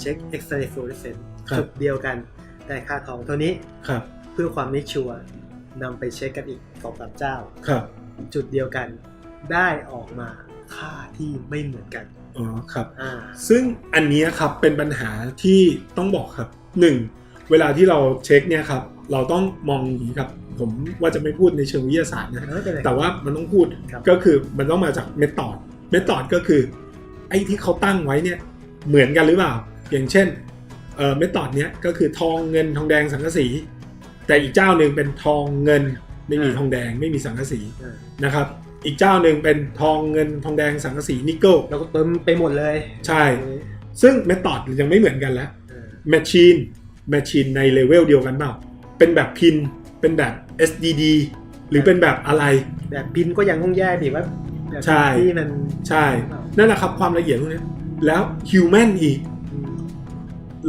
เช็ค X-ray fluorescence ครับ จุดเดียวกันแต่ค่าทองเท่านี้ครับเพื่อความนิชัวร์นำไปเช็คกันอีกสองสามเจ้า ครับจุดเดียวกันได้ออกมาค่าที่ไม่เหมือนกันอ๋อครับ อ่า ซึ่งอันเนี้ยครับเป็นปัญหาที่ต้องบอกครับหนึ่งเวลาที่เราเช็คเนี่ยครับ เราต้องมองอย่างนี้ครับ ผมว่าจะไม่พูดในเชิงวิทยาศาสตร์นะ ไม่เป็นไร แต่ว่ามันต้องพูดครับ ก็คือมันต้องมาจากเมธอดเมธอดก็คือ ไอ้ที่เขาตั้งไว้เนี่ยเหมือนกันหรือเปล่า อย่างเช่นเอ่อเมธอดเนี้ยก็คือทองเงินทองแดงสังกะสี แต่อีกเจ้าหนึ่งเป็นทองเงินไม่มีทองแดงไม่มีสังกะสีอ่านะครับ อีกเจ้าหนึ่งเป็นทองเงินทองแดงสังกะสีนิกเกิลเราก็เติมไปหมดเลยใช่ ซึ่งเมธอดยังไม่เหมือนกันแล้วอ่าแมชชีนแมชชีนในเลเวลเดียวกันเปล่าเป็นแบบพินเป็นแบบ SDD หรือเป็นแบบอะไร แบบพินก็ยังต้องแยกดิว่าแบบใช่ที่มันใช่ นั่นแหละครับความละเอียดพวกนี้แล้วฮิวแมนอีกอืม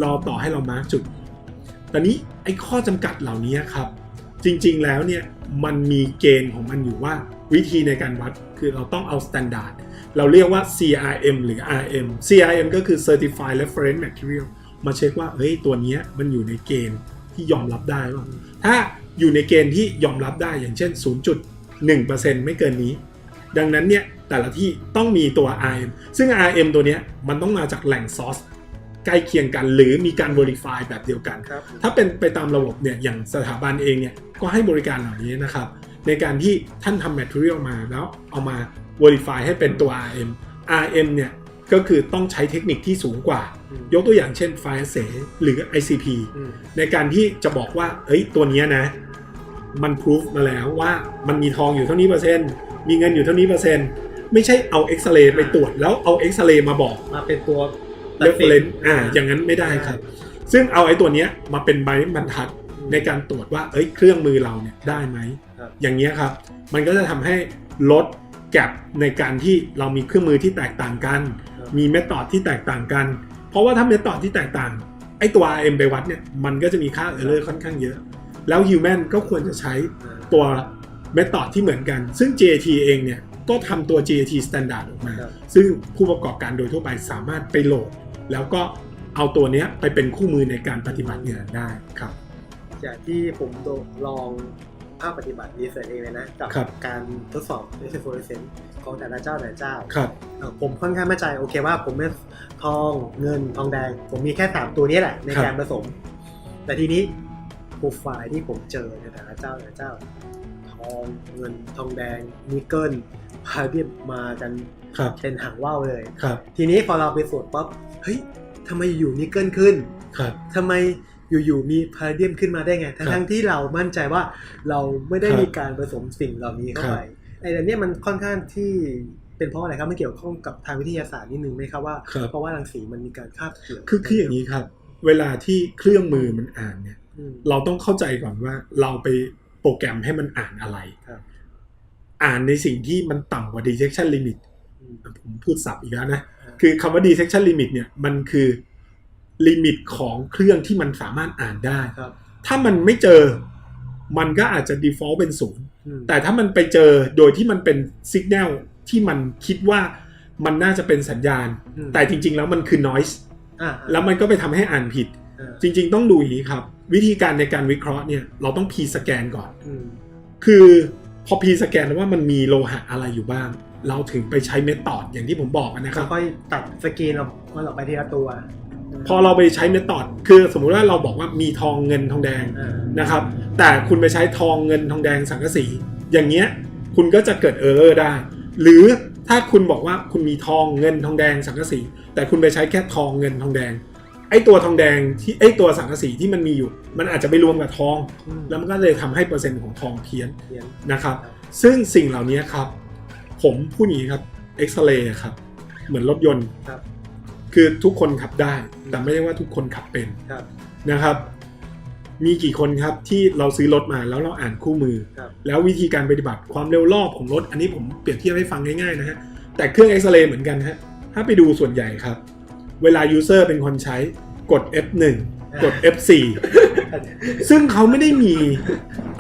รอต่อให้เรามาร์กจุด ตอนนี้ไอ้ข้อจำกัดเหล่านี้ครับ จริงๆแล้วเนี่ยมันมีเกณฑ์ของมันอยู่ว่าวิธีในการวัดคือเราต้องเอา standard เราเรียกว่า CRM หรือ RM CRM ก็คือ Certified Reference Material มาเช็คว่าเฮ้ยตัวนี้มันอยู่ในเกณฑ์ที่ยอมรับได้ป่ะถ้าอยู่ในเกณฑ์ที่ยอมรับได้อย่างเช่น 0.1%ไม่เกินนี้ ดังนั้นเนี่ยแต่ละที่ต้องมีตัว RM ซึ่ง RM ตัวเนี้ยมันต้องมาจากแหล่งซอส ใกล้เคียงกัน หรือมีการ verify แบบเดียวกัน ครับ ถ้าเป็นไปตามระบบเนี่ยอย่างสถาบันเองเนี่ยก็ให้บริการเหล่านี้นะครับ ในการที่ท่านทำ material มาแล้วเอามา verify ให้เป็นตัว RM RM เนี่ยก็คือต้องใช้เทคนิคที่สูงกว่า อืมยกตัวอย่างเช่น Fire s a หรือ ICP อืมในการที่จะบอกว่า เอ้ย ตัวเนี้ยนะ มันพิสูจมาแล้วว่ามันมีทองอยู่เท่านี้เปอร์เซ็นต์ มีเงินอยู่เท่านี้เปอร์เซ็นต์ ไม่ใช่เอาเอ็กซเรย์ไปตรวจแล้วเอาเอ็กซเรย์มาบอก มาเป็นตัว เรฟเฟรนซ์อ่าอย่างนั้นไม่ได้ครับ ซึ่งเอาไอ้ตัวเนี้ยมาเป็นใบบรรทัดในการตรวจว่าเอ้ยเครื่องมือเราเนี่ยได้ไหม ครับอย่างเงี้ยครับ มันก็จะทำให้ลดแกลบในการที่เรามีเครื่องมือที่แตกต่างกัน ครับ มีเมธอดที่แตกต่างกัน เพราะว่าถ้าเมธอดที่แตกต่าง ไอตัว RM ไปวัดเนี่ยมันก็จะมีค่า error ค่อนข้างเยอะ แล้ว human ก็ควรจะใช้อ่าตัวเมธอดที่เหมือนกัน ซึ่ง JAT เองเนี่ยก็ทำตัว JAT standard ออกมา ครับ ซึ่งผู้ประกอบการโดยทั่วไปสามารถไปโหลด แล้วก็เอาตัวเนี้ยไปเป็นคู่มือในการปฏิบัติงานได้ครับ จากที่ผมโดนลองภาคปฏิบัติรีเสิร์ชเองเลยนะกับครับการทดสอบ r e f l u o r e s c e n c e ของแต่ละเจ้าแต่ละเจ้าครับเอ่อผมค่อนข้างมั่นใจโอเคว่าผมไม่ทองเงินทองแดง ผมมีแค่สามตัวนี้แหละ ในครับการผสม แต่ทีนี้โปรไฟล์ที่ผมเจอในแต่ละเจ้าแต่ละเจ้า ทองเงินทองแดงนิกเกิลพาเดียมมากัน ครับเป็นหางว่าวเลยครับ ทีนี้พอเราไปตรวจปั๊บเฮ้ยทำไมอยู่นิกเกิลขึ้นครับทำไมอยู่ๆมีพาราเดียมขึ้นมาได้ไงครับทั้งๆที่เรามั่นใจว่าเราไม่ได้ครับมีการผสมสิ่งเหล่านี้เข้าครับไปไอ้อันเนี้ยมันค่อนข้างที่เป็นเพราะอะไรครับมันเกี่ยวข้องกับทางวิทยาศาสตร์นิดนึงไหมครับว่าครับเพราะว่ารังสีมันมีการคาบเกี่ยวคือคืออย่างนี้ครับ เวลาที่เครื่องมือมันอ่านเนี่ยอืมเราต้องเข้าใจก่อนว่าเราไปโปรแกรมให้มันอ่านอะไรครับอ่านในสิ่งที่มันต่ำกว่า detection limit อืม ผมพูดสับอีกแล้วนะอ่าคือคำว่า detection limit เนี่ยมันคือลิมิตของเครื่องที่มันสามารถอ่านได้ครับถ้ามันไม่เจอมันก็อาจจะ default เป็นศูนย์อืมแต่ถ้ามันไปเจอโดยที่มันเป็น signal ที่มันคิดว่ามันน่าจะเป็นสัญญาณอืมแต่จริง ๆ แล้วมันคือ noise อ่าแล้วมันก็ไปทำให้อ่านผิดอ่าจริง ๆ ต้องดูอย่างนี้ครับ วิธีการในการวิเคราะห์เนี่ยเราต้อง p ีสแกนก่อนอืมคือพอ p ีสแกนแล้วว่ามันมีโลหะอะไรอยู่บ้าง เราถึงไปใช้เมธอดอย่างที่ผมบอกนะครับค่อยๆตัดสกรีนออกมันออกไปทีละตัว พอเราไปใช้เมธอดคือสมมุติว่าเราบอกว่ามีทองเงินทองแดงอ่านะครับ แต่คุณไปใช้ทองเงินทองแดงสังกะสีอย่างเงี้ยคุณก็จะเกิดเออร์เรอร์ได้ หรือถ้าคุณบอกว่าคุณมีทองเงินทองแดงสังกะสี แต่คุณไปใช้แค่ทองเงินทองแดงไอ้ตัวทองแดงที่ไอ้ตัวสังกะสีที่มันมีอยู่ มันอาจจะไปรวมกับทองอืมแล้วมันก็เลยทำให้เปอร์เซ็นต์ของทองเพี้ยนเขียนนะครับ ซึ่งสิ่งเหล่านี้ครับ ผมพูดอย่างนี้ครับเอ็กซเรย์ครับ เหมือนรถยนต์ครับ คือทุกคนขับได้ แต่ไม่ได้ว่าทุกคนขับเป็นครับนะครับ มีกี่คนครับที่เราซื้อรถมาแล้วเราอ่านคู่มือครับแล้ววิธีการปฏิบัติความเร็วรอบของรถ อันนี้ผมเปรียบเทียบให้ฟังง่ายๆนะฮะแต่เครื่องเอ็กซเรย์เหมือนกันฮะถ้าไปดูส่วนใหญ่ครับ เวลายูเซอร์เป็นคนใช้กด F1 กด F4 ซึ่งเขาไม่ได้มี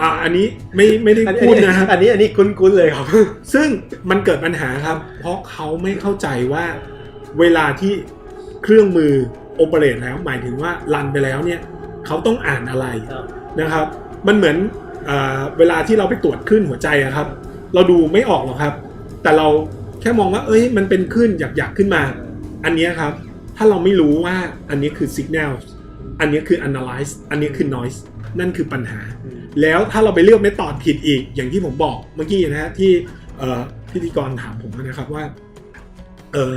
อ่า อันนี้ไม่ไม่ได้อันพูดนี้นะฮะอันนี้อันนี้คุ้นๆเลยครับ ซึ่งมันเกิดปัญหาครับ เพราะเขาไม่เข้าใจว่าเวลาที่เครื่องมือโอเปเรตแล้ว หมายถึงว่ารันไปแล้วเนี่ยเขาต้องอ่านอะไรครับนะครับ มันเหมือนเออเวลาที่เราไปตรวจคลื่นหัวใจอะครับ เราดูไม่ออกหรอกครับ แต่เราแค่มองว่า เอ้ย มันเป็นคลื่นหยักๆขึ้นมา อันเนี้ยครับ ถ้าเราไม่รู้ว่าอันนี้คือ signal อันนี้คือ analyze อันนี้คือ noise นั่นคือปัญหาอืมแล้วถ้าเราไปเลือกไม่ตอดผิดอีก อย่างที่ผมบอกเมื่อกี้นะฮะที่เอ่อพิธีกรถามผมนะครับว่า เออ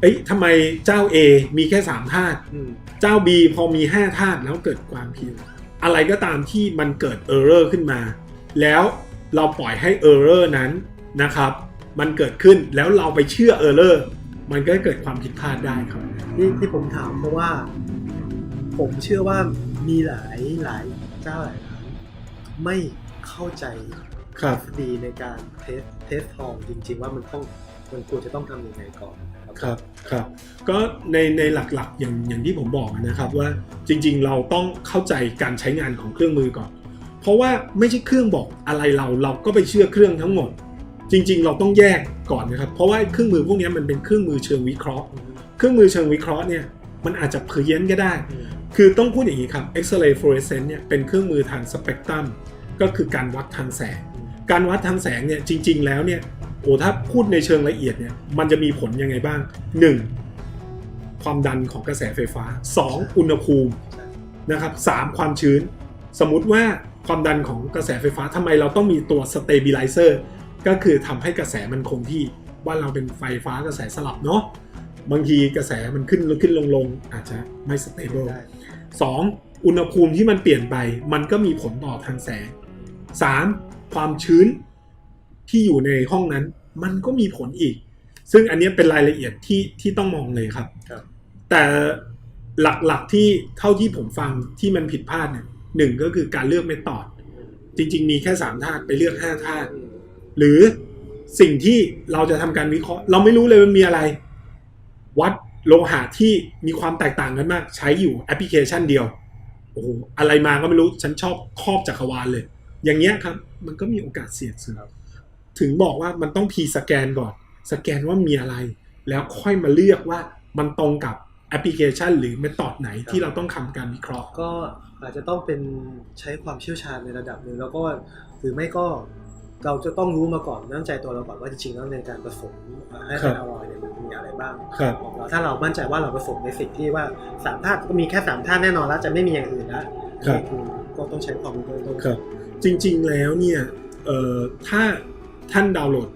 เอ้ยทำไมเจ้า A มีแค่สามธาตุอืมเจ้า B พอมี5ธาตุแล้วเกิดความผิดอะไรก็ตามที่มันเกิดเออร์เรอร์ขึ้นมา แล้วเราปล่อยให้เออร์เรอร์นั้นนะครับ มันเกิดขึ้นแล้วเราไปเชื่อเออร์เรอร์มันก็เกิดความผิดพลาดได้ครับ ที่ที่ผมถามเพราะว่า ผมเชื่อว่ามีหลายหลายเจ้าหลายร้านไม่เข้าใจครับดีในการเทสเทสทองจริง ๆ ว่ามันต้องมันควรจะต้องทำยังไงก่อนครับครับก็ในในหลักๆอย่างอย่างที่ผมบอกนะครับว่าจริง ๆ เราต้องเข้าใจการใช้งานของเครื่องมือก่อน เพราะว่าไม่ใช่เครื่องบอกอะไรเราเราก็ไปเชื่อเครื่องทั้งหมด จริง ๆ เราต้องแยกก่อนนะครับ เพราะว่าเครื่องมือพวกนี้มันเป็นเครื่องมือเชิงวิเคราะห์อืมเครื่องมือเชิงวิเคราะห์เนี่ยมันอาจจะเพี้ยนก็ได้อืม คือต้องพูดอย่างนี้ครับ X-ray fluorescence เนี่ยเป็นเครื่องมือทางสเปกตรัมก็คือการวัดทางแสง การวัดทางแสงเนี่ยจริง ๆ แล้วเนี่ยโอ้ถ้าพูดในเชิงละเอียดเนี่ยมันจะมีผลยังไงบ้าง 1. ความดันของกระแสไฟฟ้า 2. อุณหภูมินะครับ 3. ความชื้น สมมุติว่าความดันของกระแสไฟฟ้าทำไมเราต้องมีตัว stabilizer ก็คือทำให้กระแสมันคงที่บ้านเราเป็นไฟฟ้ากระแสสลับเนาะบางทีกระแสมันขึ้นขึ้นลงลงอาจจะไม่ stable ได้ 2. อุณหภูมิที่มันเปลี่ยนไป มันก็มีผลต่อทางแสง 3. ความชื้นที่อยู่ในห้องนั้น มันก็มีผลอีก ซึ่งอันเนี้ยเป็นรายละเอียดที่ที่ต้องมองเลยครับครับ แต่หลักๆที่เท่าที่ผมฟังที่มันผิดพลาดเนี่ยหนึ่งก็คือการเลือกเมธอด จริง ๆ มีแค่3ธาตุไปเลือก5ธาตุอืมหรือสิ่งที่เราจะทำการวิเคราะห์ เราไม่รู้เลยมันมีอะไร วัด โลหะที่มีความแตกต่างกันมาก ใช้อยู่แอปพลิเคชันเดียวโอ้โหอะไรมาก็ไม่รู้ฉันชอบครอบจักรวาลเลย อย่างเงี้ยครับ มันก็มีโอกาสเสี่ยงสูงถึงบอกว่ามันต้องพีสแกนก่อน สแกนว่ามีอะไร แล้วค่อยมาเลือกว่ามันตรงกับแอปพลิเคชัน หรือเมธอดไหนที่เราต้องทำการวิเคราะห์ ก็อาจจะต้องเป็นใช้ความเชี่ยวชาญในระดับหนึ่งแล้วก็หรือไม่ก็ เราจะต้องรู้มาก่อนมั่นใจตัวเราก่อนว่าจริงๆแล้วในการผสมให้ครัเป็นบอลลอยเนี่ยมันมีอะไรบ้างครับของเราถ้าเรามั่นใจว่าเราผสมในสิ่งที่ว่าสามธาตุก็มีแค่สามธาตุแน่นอนแล้วจะไม่มีอย่างอื่นแล้วครับนี่อก็ต้องใช้ความรู้เบื้องต้นครับ จริงๆแล้วเนี่ยเอ่อถ้าท่านดาวน์โหลด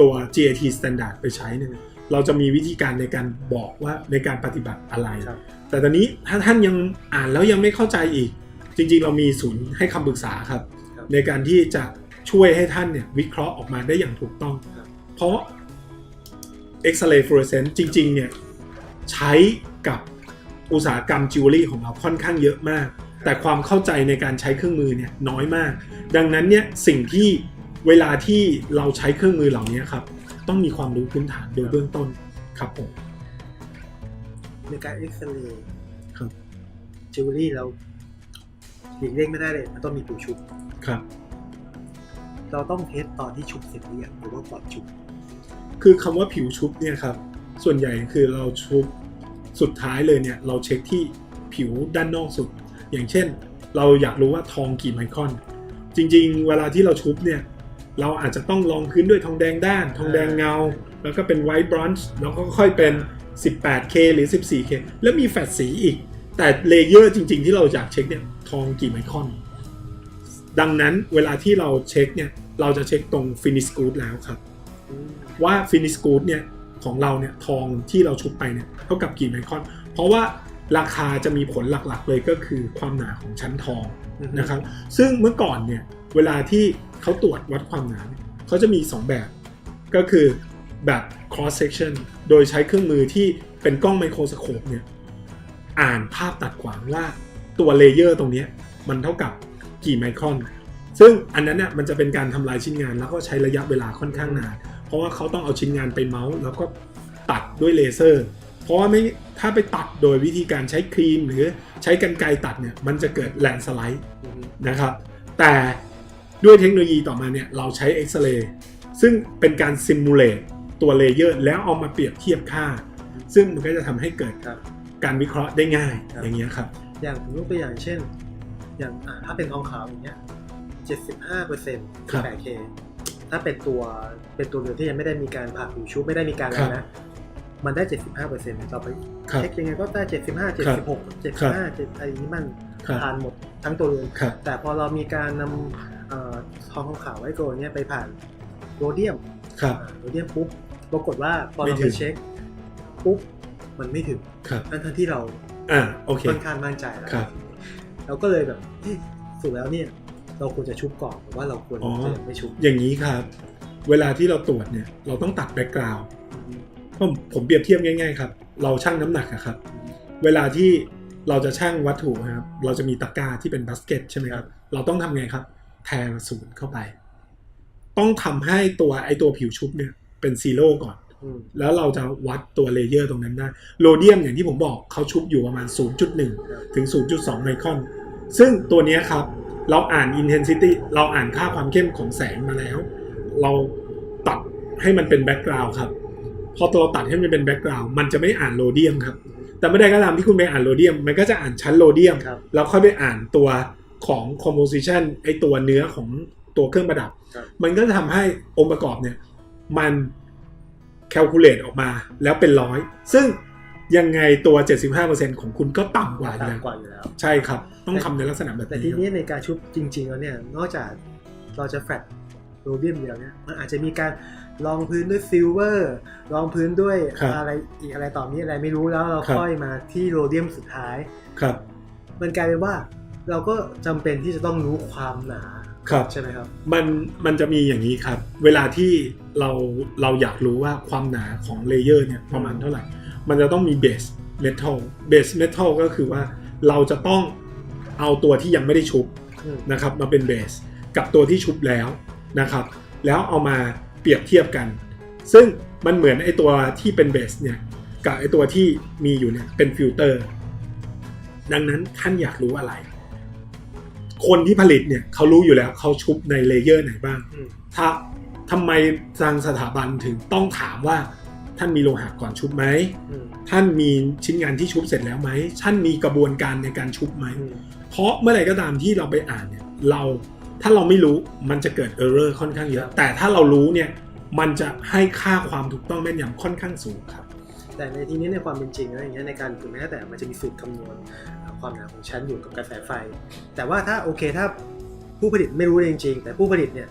ตัว GAT Standard ไปใช้เนี่ยเราจะมีวิธีการในการบอกว่าในการปฏิบัติอะไรครับแต่ตอนนี้ถ้าท่านยังอ่านแล้วยังไม่เข้าใจอีก จริงๆ เรามีศูนย์ให้คำปรึกษาครับครับในการที่จะ ช่วยให้ท่านเนี่ยวิเคราะห์ออกมาได้อย่างถูกต้องครับเพราะ X-ray fluorescence จริงๆเนี่ยใช้กับอุตสาหกรรมจิวเวลรี่ของเราค่อนข้างเยอะมาก แต่ความเข้าใจในการใช้เครื่องมือเนี่ยน้อยมาก ดังนั้นเนี่ยสิ่งที่เวลาที่เราใช้เครื่องมือเหล่านี้ครับ ต้องมีความรู้พื้นฐานโดยเบื้องต้นครับผมในการเอ็กซเรย์ครับจิวเวลรี่เราหลีกเลี่ยงไม่ได้เลย มันต้องมีปูชุบครับ เราต้องเทสตอนที่ชุบเสร็จหรือยังหรือว่าก่อนชุบ คือคำว่าผิวชุบเนี่ยครับ ส่วนใหญ่คือเราชุบสุดท้ายเลยเนี่ย เราเช็คที่ผิวด้านนอกสุด อย่างเช่น เราอยากรู้ว่าทองกี่ไมครอน จริง ๆ เวลาที่เราชุบเนี่ย เราอาจจะต้องรองพื้นด้วยทองแดงด้าน ทองแดงเงา แล้วก็เป็นไวท์บรอนซ์แล้วก็ค่อยเป็น 18K หรือ 14K แล้วมีแฟดสีอีก แต่เลเยอร์จริง ๆ ที่เราอยากเช็คเนี่ยทองกี่ไมครอน ดังนั้นเวลาที่เราเช็คเนี่ยเราจะเช็คตรงฟินิสกูดแล้วครับ ว่าฟินิสกูดเนี่ยของเราเนี่ยทองที่เราชุบไปเนี่ยเท่ากับกี่ไมครอน เพราะว่าราคาจะมีผลหลักๆเลยก็คือความหนาของชั้นทองนะครับ ซึ่งเมื่อก่อนเนี่ยเวลาที่เขาตรวจวัดความหนาเนี่ยเขาจะมี 2 แบบ ก็คือแบบ cross section โดยใช้เครื่องมือที่เป็นกล้องไมโครสโคปเนี่ยอ่านภาพตัดขวางว่าตัวเลเยอร์ตรงเนี้ยมันเท่ากับ กี่ไมครอน ซึ่งอันนั้นเนี่ยมันจะเป็นการทำลายชิ้นงาน แล้วก็ใช้ระยะเวลาค่อนข้างนานเพราะว่าเขาต้องเอาชิ้นงานไปเมาส์แล้วก็ตัดด้วยเลเซอร์ เพราะว่าไม่ถ้าไปตัดโดยวิธีการใช้ครีม หรือใช้กรรไกรตัดเนี่ยมันจะเกิดแลนสไลด์นะครับแต่ด้วยเทคโนโลยีต่อมาเนี่ยเราใช้เอ็กซเรย์ซึ่งเป็นการซิมูเลตตัวเลเยอร์แล้วเอามาเปรียบเทียบค่า ซึ่งมันก็จะทำให้เกิดการวิเคราะห์ได้ง่ายอย่างเงี้ยครับ อย่างผมยกตัวอย่างเช่น อย่างอ่าถ้าเป็นทองขาวอย่างเงี้ย75เปอร์เซ็นต์ครับ 8K ถ้าเป็นตัวเป็นตัวเรือที่ยังไม่ได้มีการผ่าผิวชุบไม่ได้มีการอะไรครับนะมันได้75เปอร์เซ็นต์เราไปครับเช็คยังไงก็ได้75ครับ76 75 7อะไรนี้มันครับผ่านหมดทั้งตัวเรือนครับแต่พอเรามีการนำเอ่อทองขาวไว้โกลเนี่ยไปผ่านโรเดียมครับอ่าโรเดียมปุ๊บปรากฏว่าพอไม่เราถึไปงเช็คปุ๊บมันไม่ถึงครับทั้งๆที่เราอ่าโอเคค่อนข้างมั่นใจแล้วครับ เราก็เลยแบบเฮ้ยสุดแล้วเนี่ย เราควรจะชุบก่อนหรือว่าเราควรอ๋อจะยังไม่ชุบอย่างนี้ครับ เวลาที่เราตรวจเนี่ย เราต้องตัดแบ็กกราวด์ผมผมเปรียบเทียบง่าย ๆ ครับ เราชั่งน้ำหนักอะครับ เวลาที่เราจะชั่งวัตถุนะครับ เราจะมีตะกร้าที่เป็นบาสเกตใช่ไหมครับ เราต้องทำไงครับ แทนศูนย์เข้าไป ต้องทำให้ตัวไอตัวผิวชุบเนี่ยเป็นซีโร่ก่อนอืมแล้วเราจะวัดตัวเลเยอร์ตรงนั้นได้โรเดียมอย่างที่ผมบอกเขาชุบอยู่ประมาณ 0.1 ถึง 0.2 ไมครอน ซึ่งตัวเนี้ยครับเราอ่าน intensity เราอ่านค่าความเข้มของแสงมาแล้ว เราตัดให้มันเป็นแบ็กกราวด์ครับ พอเราตัดให้มันเป็นแบ็กกราวด์มันจะไม่อ่านโรเดียมครับ แต่เมื่อใดก็ตามที่คุณไปอ่านโรเดียม มันก็จะอ่านชั้นโรเดียมครับแล้วค่อยไปอ่านตัวของ composition ไอตัวเนื้อของตัวเครื่องประดับครับ มันก็จะทำให้องค์ประกอบเนี่ยมัน calculate ออกมาแล้วเป็นร้อย ซึ่ง ยังไงตัว 75%ของคุณก็ต่ำกว่าอยู่แล้วต่ำกว่าอยู่แล้ว ใช่ครับ ต้องทำในลักษณะแบบแต่นี้ทีนี้ในการชุบจริง ๆ แล้วเนี่ย นอกจากเราจะแฟลตโรเดียมเดียวเนี่ย มันอาจจะมีการรองพื้นด้วยซิลเวอร์รองพื้นด้วยครับอะไรอีกอะไรต่อมีอะไรไม่รู้แล้วเราครับค่อยมาที่โรเดียมสุดท้ายครับ มันกลายเป็นว่าเราก็จำเป็นที่จะต้องรู้ความหนาครับใช่ไหมครับ มันมันจะมีอย่างนี้ครับ เวลาที่เราเราอยากรู้ว่าความหนาของเลเยอร์เนี่ยประมาณเท่าไหร่ มันจะต้องมีเบสเมทัลเบสเมทัลก็คือว่าเราจะต้องเอาตัวที่ยังไม่ได้ชุบอืมนะครับมาเป็นเบสกับตัวที่ชุบแล้วนะครับ แล้วเอามาเปรียบเทียบกัน ซึ่งมันเหมือนไอตัวที่เป็นเบสเนี่ยกับไอตัวที่มีอยู่เนี่ยเป็นฟิลเตอร์ดังนั้นท่านอยากรู้อะไร คนที่ผลิตเนี่ยเขารู้อยู่แล้วเขาชุบในเลเยอร์ไหนบ้างอืมถ้าทำไมทางสถาบันถึงต้องถามว่า ท่านมีโลหะก่อนชุบไหมอืมท่านมีชิ้นงานที่ชุบเสร็จแล้วไหมท่านมีกระบวนการในการชุบไหมอืมเพราะเมื่อไหร่ก็ตามที่เราไปอ่านเนี่ยเราถ้าเราไม่รู้มันจะเกิดเออร์เรอร์ค่อนข้างเยอะ แต่ถ้าเรารู้เนี่ยมันจะให้ค่าความถูกต้องแม่นยำค่อนข้างสูงครับ แต่ในที่นี้ในความเป็นจริงแล้วอย่างเงี้ยในการถึงแม้แต่มันจะมีสูตรคำนวณความหนาของชั้นอยู่กับกระแสไฟ แต่ว่าถ้าโอเคถ้าผู้ผลิตไม่รู้จริงๆ แต่ผู้ผลิตเนี่ย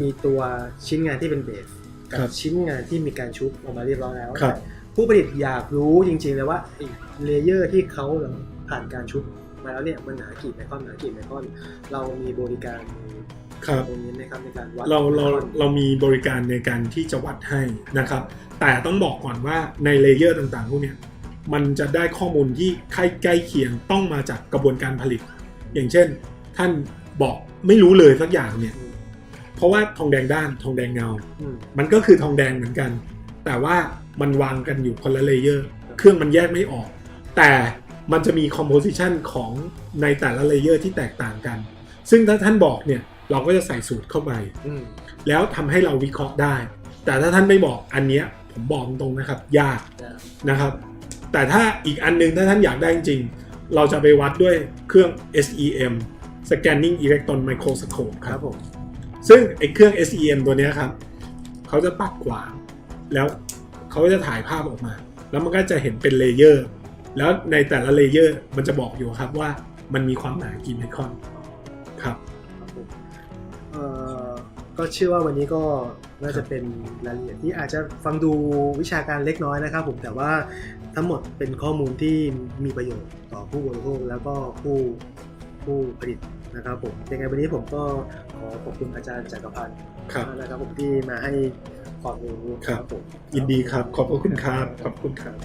มีตัวชิ้นงานที่เป็นเบส กัครับชิ้นงานที่มีการชุบออกมาเรียบร้อยแล้วครับผู้ผลิตอยากรู้จริงๆเลยว่าไอ้เลเยอร์ที่เขาผ่านการชุบมาแล้วเนี่ยมันหนากี่ไมครอนหนากี่ไมครอนเรามีบริการครับตรงนี้ไหมครับในการวัดเราเราไมคอนเรามีบริการในการที่จะวัดให้นะครับ แต่ต้องบอกก่อนว่าในเลเยอร์ต่างๆพวกเนี้ยมันจะได้ข้อมูลที่ใกล้ใกล้เคียงต้องมาจากกระบวนการผลิต อย่างเช่น ท่านบอกไม่รู้เลยสักอย่างเนี่ยอืม เพราะว่าทองแดงด้านทองแดงเงาอืมมันก็คือทองแดงเหมือนกัน แต่ว่ามันวางกันอยู่คนละเลเยอร์ เครื่องมันแยกไม่ออก แต่มันจะมีคอมโพสิชันของในแต่ละเลเยอร์ที่แตกต่างกัน ซึ่งถ้าท่านบอกเนี่ยเราก็จะใส่สูตรเข้าไปอืมแล้วทำให้เราวิเคราะห์ได้ แต่ถ้าท่านไม่บอกอันเนี้ยผมบอกตรงๆนะครับ ยากนะนะครับ แต่ถ้าอีกอันหนึงถ้าท่านอยากได้จริงๆเราจะไปวัดด้วยเครื่อง SEM Scanning Electron Microscope คครัรับบผม ซึ่งไอ้เครื่อง SEM ตัวนี้ครับเขาจะปัดขวางแล้วเขาก็จะถ่ายภาพออกมา แล้วมันก็จะเห็นเป็นเลเยอร์ แล้วในแต่ละเลเยอร์มันจะบอกอยู่ครับว่ามันมีความหนากี่ไมครอนครับครับก็เชื่อว่าวันนี้ก็น่าจะเป็นรายละเอียดที่อาจจะฟังดูวิชาการเล็กน้อยนะครับผมแต่ว่าทั้งหมดเป็นข้อมูลที่มีประโยชน์ต่อผู้บริโภคแล้วก็ผู้ผู้ผลิตนะครับผมยังไงวันนี้ผมก็ ขอขอบคุณอาจารย์จักรพันธ์ครับนะครับผมที่มาให้ความรู้ครับผมยินดีครับ ขอบพระคุณครับขอบคุณครับ